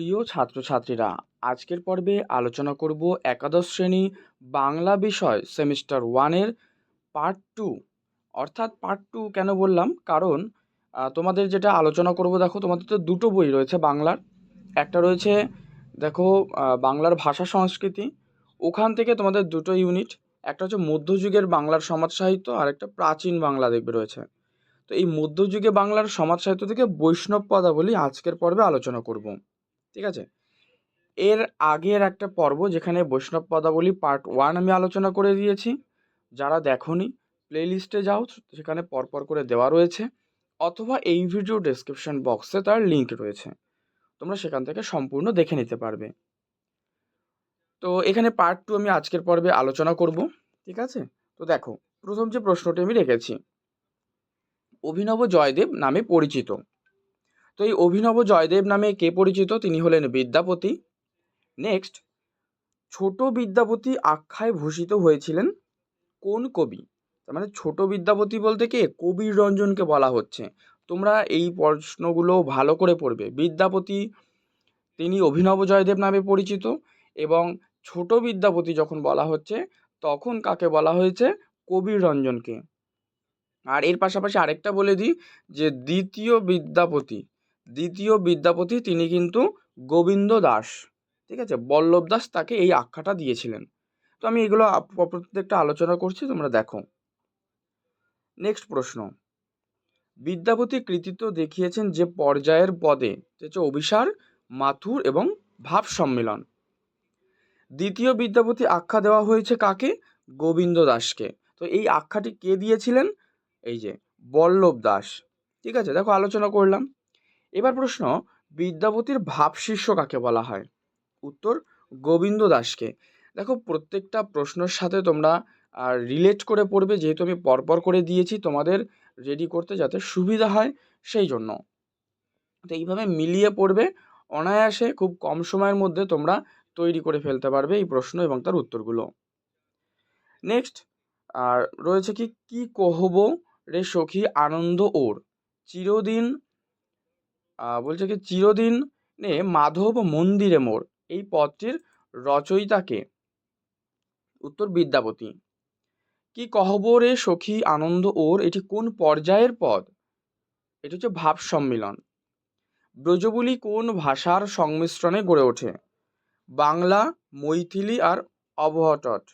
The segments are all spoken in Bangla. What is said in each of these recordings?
প্রিয় ছাত্রছাত্রীরা, আজকের পর্বে আলোচনা করব একাদশ শ্রেণি বাংলা বিষয় সেমিস্টার ওয়ানের পার্ট টু। অর্থাৎ পার্ট টু কেন বললাম? কারণ তোমাদের যেটা আলোচনা করব, দেখো তোমাদের তো দুটো বই রয়েছে বাংলার। একটা রয়েছে, দেখো বাংলার ভাষা সংস্কৃতি। ওখান থেকে তোমাদের দুটো ইউনিট, একটা হচ্ছে মধ্যযুগের বাংলার সমাজ সাহিত্য, আর একটা প্রাচীন বাংলা দেখবে রয়েছে। তো এই মধ্যযুগে বাংলার সমাজ সাহিত্য থেকে বৈষ্ণব পদাবলী আজকের পর্বে আলোচনা করব। ঠিক আছে? এর আগের একটা পর্ব যেখানে বৈষ্ণব পদাবলী পার্ট ওয়ান আমি আলোচনা করে দিয়েছি। যারা দেখোনি প্লেলিস্টে যাও, সেখানে পরপর করে দেওয়া রয়েছে। অথবা এই ভিডিও ডেসক্রিপশন বক্সে তার লিঙ্ক রয়েছে। তোমরা সেখান থেকে সম্পূর্ণ দেখে নিতে পারবে। তো এখানে পার্ট টু আমি আজকের পর্বে আলোচনা করব, ঠিক আছে? তো দেখো, প্রথম যে প্রশ্নটি আমি রেখেছি, অভিনব জয়দেব নামে পরিচিত। তো এই অভিনব জয়দেব নামে কে পরিচিত? তিনি হলেন বিদ্যাপতি। নেক্সট ছোট বিদ্যাপতি আখ্যায় ভূষিত হয়েছিলেন কোন কবি? তার মানে ছোট বিদ্যাপতি বলতে কে? কবির রঞ্জনকে বলা হচ্ছে। তোমরা এই প্রশ্নগুলো ভালো করে পড়বে। বিদ্যাপতি, তিনি অভিনব জয়দেব নামে পরিচিত এবং ছোট বিদ্যাপতি যখন বলা হচ্ছে, তখন কাকে বলা হয়েছে? কবির রঞ্জনকে। আর এর পাশাপাশি আরেকটা বলে দিই যে দ্বিতীয় বিদ্যাপতি দ্বিতীয় বিদ্যাপতি তিনি কিন্তু গোবিন্দ দাস। ঠিক আছে? বল্লভ দাস তাকে এই আখ্যাটা দিয়েছিলেন। তো আমি এগুলো প্রত্যেকটা আলোচনা করছি, তোমরা দেখো। নেক্সট প্রশ্ন। বিদ্যাপতি কৃতিত্ব দেখিয়েছেন যে পর্যায়ের পদে হচ্ছে অভিসার, মাথুর এবং ভাব সম্মেলন। দ্বিতীয় বিদ্যাপতি আখ্যা দেওয়া হয়েছে কাকে? গোবিন্দ দাসকে। তো এই আখ্যাটি কে দিয়েছিলেন? এই যে, বল্লভ দাস। ঠিক আছে? দেখো, আলোচনা করলাম। এবার প্রশ্ন বিদ্যাপতির ভাব ভাবশিষ্য কাকে বলা হয়? উত্তর, গোবিন্দ দাসকে দেখো, প্রত্যেকটা প্রশ্নের সাথে তোমরা রিলেট করে পড়বে, যেহেতু আমি পরপর করে দিয়েছি, তোমাদের রেডি করতে যাতে সুবিধা হয়, সেই জন্য। তো এইভাবে মিলিয়ে পড়বে, অনায়াসে খুব কম সময়ের মধ্যে তোমরা তৈরি করে ফেলতে পারবে এই প্রশ্ন এবং তার উত্তরগুলো। নেক্সট আর রয়েছে কি কি কহব রে সখী আনন্দ ওর? চিরদিন বলছে কি, চিরদিন নে মাধব মন্দিরে মোর। এই পদটির রচয়িতাকে উত্তর, বিদ্যাপতি। কি কহব রে সখী আনন্দ ওর, এটি কোন পর্যায়ের পদ? এটি হচ্ছে ভাব সম্মিলন। ব্রজবুলি কোন ভাষার সংমিশ্রণে গড়ে ওঠে? বাংলা, মৈথিলি আর অবহটট।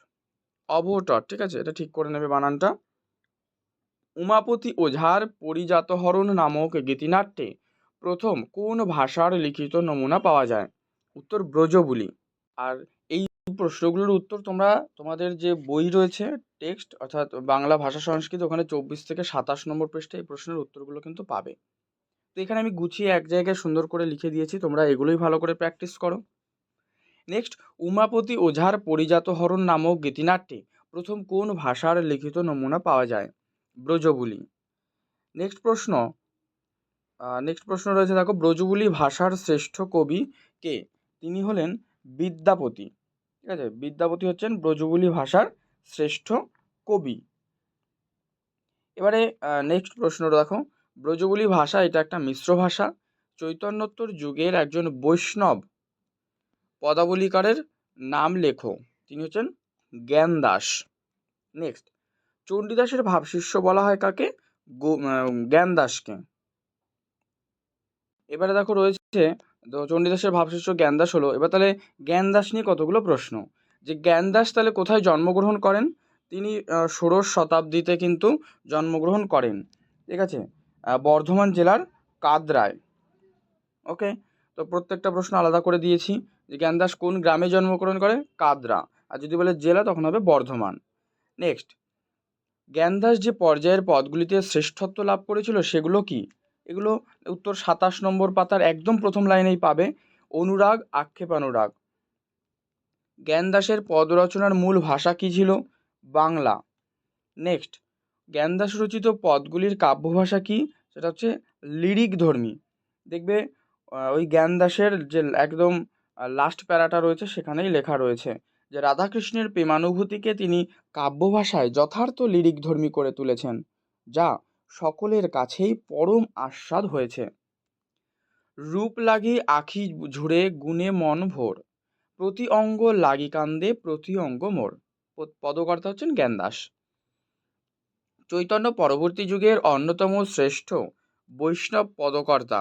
অবহটট, ঠিক আছে? এটা ঠিক করে নেবে বানানটা। উমাপতি ওঝার পরিজাতহরণ নামক গীতিনাট্যে প্রথম কোন ভাষার লিখিত নমুনা পাওয়া যায়? উত্তর ব্রজবুলি। আর এই প্রশ্নগুলোর উত্তর তোমরা, তোমাদের যে বই রয়েছে, টেক্সট, অর্থাৎ বাংলা ভাষা সংস্কৃত, ওখানে চব্বিশ থেকে সাতাশ নম্বর পৃষ্ঠে এই প্রশ্নের উত্তরগুলো কিন্তু পাবে। তো এখানে আমি গুছিয়ে এক জায়গায় সুন্দর করে লিখে দিয়েছি, তোমরা এগুলোই ভালো করে প্র্যাকটিস করো। নেক্সট, উমাপতি ওঝার পরিজাত হরণ নামক গীতিনাট্যে প্রথম কোন ভাষার লিখিত নমুনা পাওয়া যায়? ব্রজবুলি। নেক্সট প্রশ্ন নেক্সট প্রশ্ন রয়েছে, দেখো ব্রজবুলি ভাষার শ্রেষ্ঠ কবি কে? তিনি হলেন বিদ্যাপতি। ঠিক আছে? বিদ্যাপতি হচ্ছেন ব্রজবুলি ভাষার শ্রেষ্ঠ কবি। এবারে নেক্সট প্রশ্ন দেখো ব্রজবুলি ভাষা এটা একটা মিশ্র ভাষা। চৈতন্যোত্তর যুগের একজন বৈষ্ণব পদাবলিকারের নাম লেখো। তিনি হচ্ছেন জ্ঞান দাস নেক্সট চণ্ডীদাসের ভাবশিষ্য বলা হয় কাকে? জ্ঞান দাসকে এবারে দেখো রয়েছে, তো চণ্ডীদাসের ভাবশিষ্য জ্ঞানদাস হলো। এবার তাহলে জ্ঞানদাস নিয়ে কতগুলো প্রশ্ন? যে জ্ঞানদাস তাহলে কোথায় জন্মগ্রহণ করেন? তিনি ষোড়শ শতাব্দীতে কিন্তু জন্মগ্রহণ করেন। ঠিক আছে? বর্ধমান জেলার কাদরায়। ওকে? তো প্রত্যেকটা প্রশ্ন আলাদা করে দিয়েছি। যে জ্ঞানদাস কোন গ্রামে জন্মগ্রহণ করে? কাদরা। আর যদি বলে জেলা, তখন হবে বর্ধমান। নেক্সট। জ্ঞানদাস যে পর্যায়ের পদগুলিতে শ্রেষ্ঠত্ব লাভ করেছিল সেগুলো কি? এগুলো উত্তর সাতাশ নম্বর পাতার একদম প্রথম লাইনেই পাবে। অনুরাগ, আক্ষেপানুরাগ। জ্ঞানদাসের পদ রচনার মূল ভাষা কী ছিল? বাংলা। নেক্সট, জ্ঞানদাস রচিত পদগুলির কাব্য ভাষা কী? সেটা হচ্ছে লিরিক ধর্মী। দেখবে ওই জ্ঞানদাসের যে একদম লাস্ট প্যারাটা রয়েছে, সেখানেই লেখা রয়েছে যে রাধাকৃষ্ণের প্রেমানুভূতিকে তিনি কাব্য ভাষায় যথার্থ লিরিক ধর্মী করে তুলেছেন। যা সকলের কাছেই পরম আস্বাদ হয়েছে। রূপ লাগি আখি ঝুড়ে গুণে মন ভোর। প্রতি অঙ্গ লাগি কান্দে, প্রতি অঙ্গ মোর। পদকর্তা হচ্ছেন জ্ঞানদাস। চৈতন্য পরবর্তী যুগের অন্যতম শ্রেষ্ঠ বৈষ্ণব পদকর্তা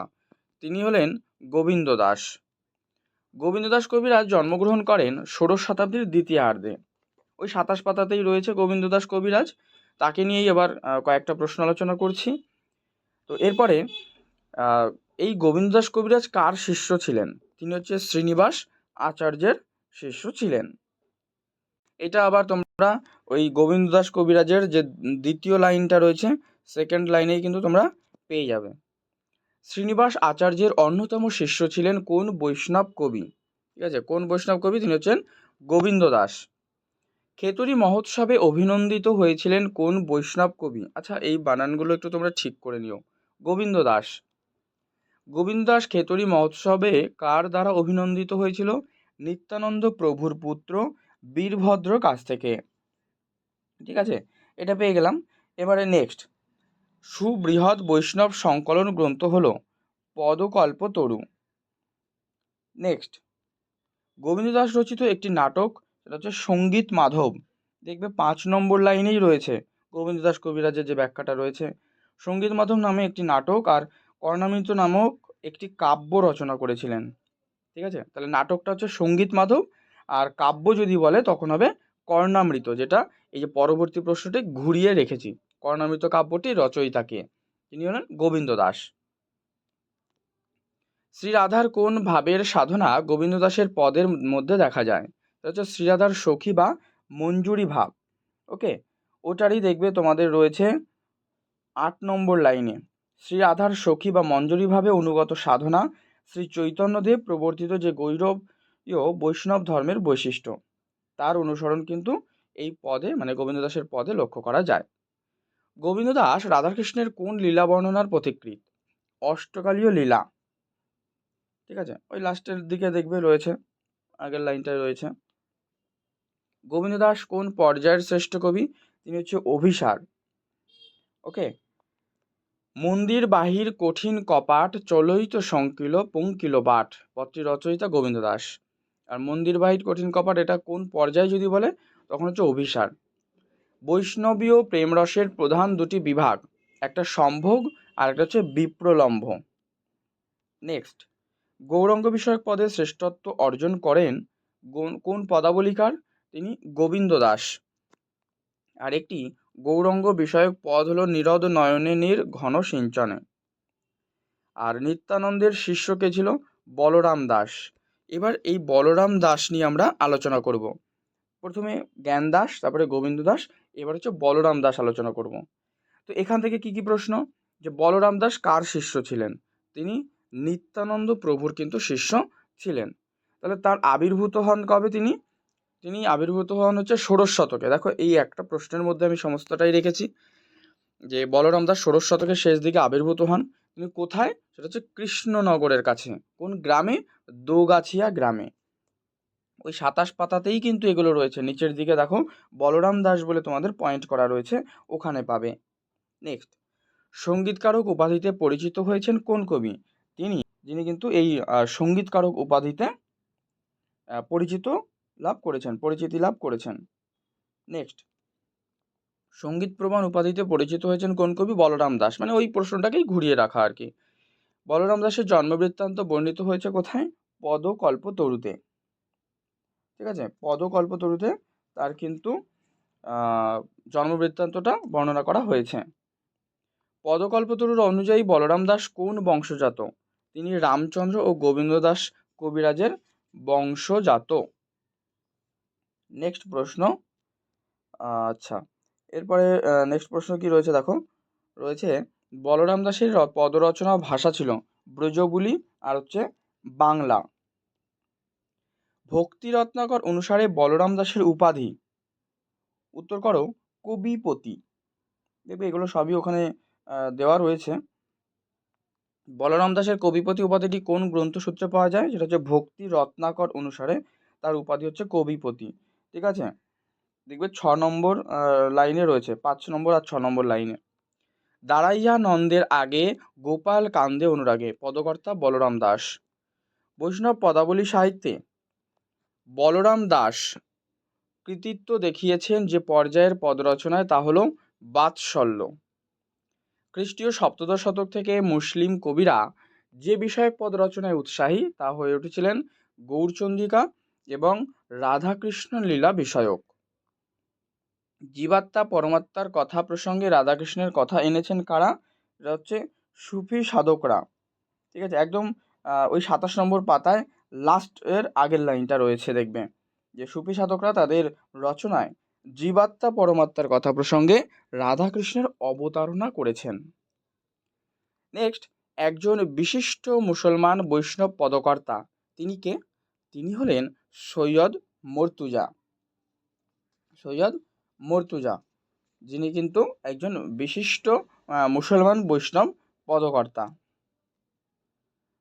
তিনি হলেন গোবিন্দ দাস। গোবিন্দ দাস কবিরাজ জন্মগ্রহণ করেন ষোড়শ শতাব্দীর দ্বিতীয়ার্ধে। ওই সাতাশ পাতাতেই রয়েছে গোবিন্দ দাস কবিরাজ। তাকে নিয়েই এবার কয়েকটা প্রশ্ন আলোচনা করছি। তো এরপরে এই গোবিন্দ দাস কবিরাজ কার শিষ্য ছিলেন? তিনি হচ্ছে শ্রীনিবাস আচার্যের শিষ্য ছিলেন। এটা আবার তোমরা ওই গোবিন্দ দাস কবিরাজের যে দ্বিতীয় লাইনটা রয়েছে সেকেন্ড লাইনেই কিন্তু তোমরা পেয়ে যাবে। শ্রীনিবাস আচার্যের অন্যতম শিষ্য ছিলেন কোন বৈষ্ণব কবি? ঠিক আছে, কোন বৈষ্ণব কবি? তিনি হচ্ছেন গোবিন্দ দাস। খেতড়ি মহোৎসবে অভিনন্দিত হয়েছিলেন কোন বৈষ্ণব কবি? আচ্ছা এই বানানগুলো একটু তোমরা ঠিক করে নিও। গোবিন্দ দাস। গোবিন্দ দাস খেতড়ি মহোৎসবে কার দ্বারা অভিনন্দিত হয়েছিল? নিত্যানন্দ প্রভুর পুত্র বীরভদ্র কাছ থেকে। ঠিক আছে? এটা পেয়ে গেলাম। এবারে নেক্সট সুবৃহৎ বৈষ্ণব সংকলন গ্রন্থ হলো পদকল্প তরু। নেক্সট গোবিন্দ দাস রচিত একটি নাটক সেটা হচ্ছে সংগীত মাধব। দেখবে পাঁচ নম্বর লাইনেই রয়েছে গোবিন্দ দাস কবিরাজের যে ব্যাখ্যাটা রয়েছে। সংগীত মাধব নামে একটি নাটক আর কর্ণামৃত নামক একটি কাব্য রচনা করেছিলেন। ঠিক আছে? তাহলে নাটকটা হচ্ছে সংগীত মাধব আর কাব্য যদি বলে তখন হবে কর্ণামৃত, যেটা এই যে পরবর্তী প্রশ্নটি ঘুরিয়ে রেখেছি। কর্ণামৃত কাব্যটি রচয়িতাকে। তিনি হলেন গোবিন্দ দাস। শ্রীরাধার কোন ভাবের সাধনা গোবিন্দ দাসের পদের মধ্যে দেখা যায়? হচ্ছে শ্রীরাধার সখী বা মঞ্জুরি ভাব, ওকে? ওটারই দেখবে তোমাদের রয়েছে আট নম্বর লাইনে। শ্রী রাধার সখী বা মঞ্জুরি ভাবে অনুগত সাধনা শ্রী চৈতন্যদেব প্রবর্তিত যে গৈরবীয় বৈষ্ণব ধর্মের বৈশিষ্ট্য, তার অনুসরণ কিন্তু এই পদে মানে গোবিন্দ দাসের পদে লক্ষ্য করা যায়। গোবিন্দ দাস রাধাকৃষ্ণের কোন লীলা বর্ণনার পথিকৃত অষ্টকালীয় লীলা, ঠিক আছে? ওই লাস্টের দিকে দেখবে রয়েছে, আগের লাইনটায় রয়েছে। গোবিন্দ দাস কোন পর্যায়ের শ্রেষ্ঠ কবি? তিনি হচ্ছে অভিসার। ওকে? মন্দির বাহির কঠিন কপাট, চলইত সংকিল পঙ্কিল বাট। পত্রী রচয়িতা গোবিন্দ দাস। আর মন্দির বাহির কঠিন কপাট, এটা কোন পর্যায়ে যদি বলে? তখন হচ্ছে অভিসার। বৈষ্ণবীয় প্রেমরসের প্রধান দুটি বিভাগ, একটা সম্ভোগ আর একটা হচ্ছে বিপ্রলম্ভ। নেক্সট। গৌরঙ্গ বিষয়ক পদে শ্রেষ্ঠত্ব অর্জন করেন কোন পদাবলিকার? তিনি গোবিন্দ দাস। আর একটি গৌরঙ্গ বিষয়ক পদ হলো নিরদ নয়নের ঘন সিঞ্চনে। আর নিত্যানন্দের শিষ্য কে ছিল? বলরাম দাস। এবার এই বলরাম দাস নিয়ে আমরা আলোচনা করব। প্রথমে জ্ঞান দাস, তারপরে গোবিন্দ দাস, এবার হচ্ছে বলরাম দাস আলোচনা করব। তো এখান থেকে কি কি প্রশ্ন? যে বলরাম দাস কার শিষ্য ছিলেন? তিনি নিত্যানন্দ প্রভুর কিন্তু শিষ্য ছিলেন। তাহলে তার আবির্ভূত হন কবে তিনি? তিনি আবির্ভূত হন হচ্ছে ষোড়শ শতকে। দেখো, এই একটা প্রশ্নের মধ্যে আমি সমস্তটাই রেখেছি। যে বলরাম দাস ষোড়শ শতকের শেষ দিকে আবির্ভূত হন। তিনি কোথায়? সেটা হচ্ছে কৃষ্ণনগরের কাছে। কোন গ্রামে? দোগাছিয়া গ্রামে। ওই সাতাশ পাতাতেই কিন্তু এগুলো রয়েছে। নিচের দিকে দেখো, বলরাম দাস বলে তোমাদের পয়েন্ট করা রয়েছে, ওখানে পাবে। নেক্সট সঙ্গীতকারক উপাধিতে পরিচিত হয়েছেন কোন কবি? তিনি, যিনি কিন্তু এই সঙ্গীতকারক উপাধিতে পরিচিত লাভ করেছেন, পরিচিতি লাভ করেছেন। নেক্সট সংগীত প্রমাণ উপাধিতে পরিচিত হয়েছেন কোন কবি? বলরাম দাস। মানে ওই প্রশ্নটাকেই ঘুরিয়ে রাখা আর কি। বলরাম দাসের জন্মবৃত্তান্ত বর্ণিত হয়েছে কোথায়? পদকল্প তরুতে ঠিক আছে? পদকল্প তরুতে তার কিন্তু জন্মবৃত্তান্তটা বর্ণনা করা হয়েছে। পদকল্পতরুর অনুযায়ী বলরাম দাস কোন বংশজাত? তিনি রামচন্দ্র ও গোবিন্দ দাস কবিরাজের বংশজাত। নেক্সট প্রশ্ন। আচ্ছা এরপরে নেক্সট প্রশ্ন কি রয়েছে দেখো? রয়েছে, বলরাম দাসের পদরচনা ভাষা ছিল ব্রজবুলি আর হচ্ছে বাংলা। ভক্তি রত্নাকর অনুসারে বলরাম দাসের উপাধি। উত্তর করো, কবিপতি। দেখবে এগুলো সবই ওখানে দেওয়া রয়েছে। বলরাম দাসের কবিপতি উপাধিটি কোন গ্রন্থসূত্রে পাওয়া যায়? সেটা হচ্ছে ভক্তি রত্নাকর অনুসারে, তার উপাধি হচ্ছে কবিপতি। ঠিক আছে? দেখবে ছ নম্বর লাইনে রয়েছে। পাঁচ নম্বর আর ছ নম্বর লাইনে। দাঁড়াইয়া নন্দের আগে গোপাল কান্দে অনুরাগে। পদকর্তা বলরাম দাস। বৈষ্ণব পদাবলী সাহিত্যে বলরাম দাস কৃতিত্ব দেখিয়েছেন যে পর্যায়ের পদ রচনায় তা হল বাৎসল্য। খ্রিস্টীয় সপ্তদশ শতক থেকে মুসলিম কবিরা যে বিষয়ক পদ রচনায় উৎসাহী তা হয়ে উঠেছিলেন গৌরচন্দ্রিকা এবং রাধাকৃষ্ণ লীলা বিষয়ক। জীবাত্মা পরমাত্মার কথা প্রসঙ্গে রাধাকৃষ্ণের কথা এনেছেন কারা? এটা হচ্ছে সুফি সাধকরা। ঠিক আছে? একদম ওই সাতাশ নম্বর পাতায় লাস্ট এর আগের লাইনটা রয়েছে দেখবে। যে সুফি সাধকরা তাদের রচনায় জীবাত্মা পরমাত্মার কথা প্রসঙ্গে রাধাকৃষ্ণের অবতারণা করেছেন। নেক্সট একজন বিশিষ্ট মুসলমান বৈষ্ণব পদকর্তা। তিনি কে? তিনি হলেন সৈয়দ মর্তুজা। সৈয়দ মর্তুজা, যিনি কিন্তু একজন বিশিষ্ট মুসলমান বৈষ্ণব পদকর্তা।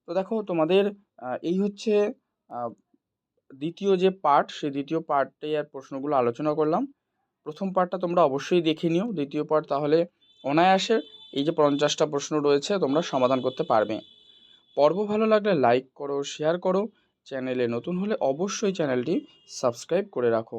তো দেখো তোমাদের এই হচ্ছে দ্বিতীয় যে পার্ট সেই দ্বিতীয় পার্টে আর প্রশ্নগুলো আলোচনা করলাম। প্রথম পার্টটা তোমরা অবশ্যই দেখে নিও। দ্বিতীয় পার্ট তাহলে অনায়াসে এই যে পঞ্চাশটা প্রশ্ন রয়েছে, তোমরা সমাধান করতে পারবে। পর্ব ভালো লাগলে লাইক করো শেয়ার করো চ্যানেলে নতুন হলে অবশ্যই চ্যানেলটি সাবস্ক্রাইব করে রাখো।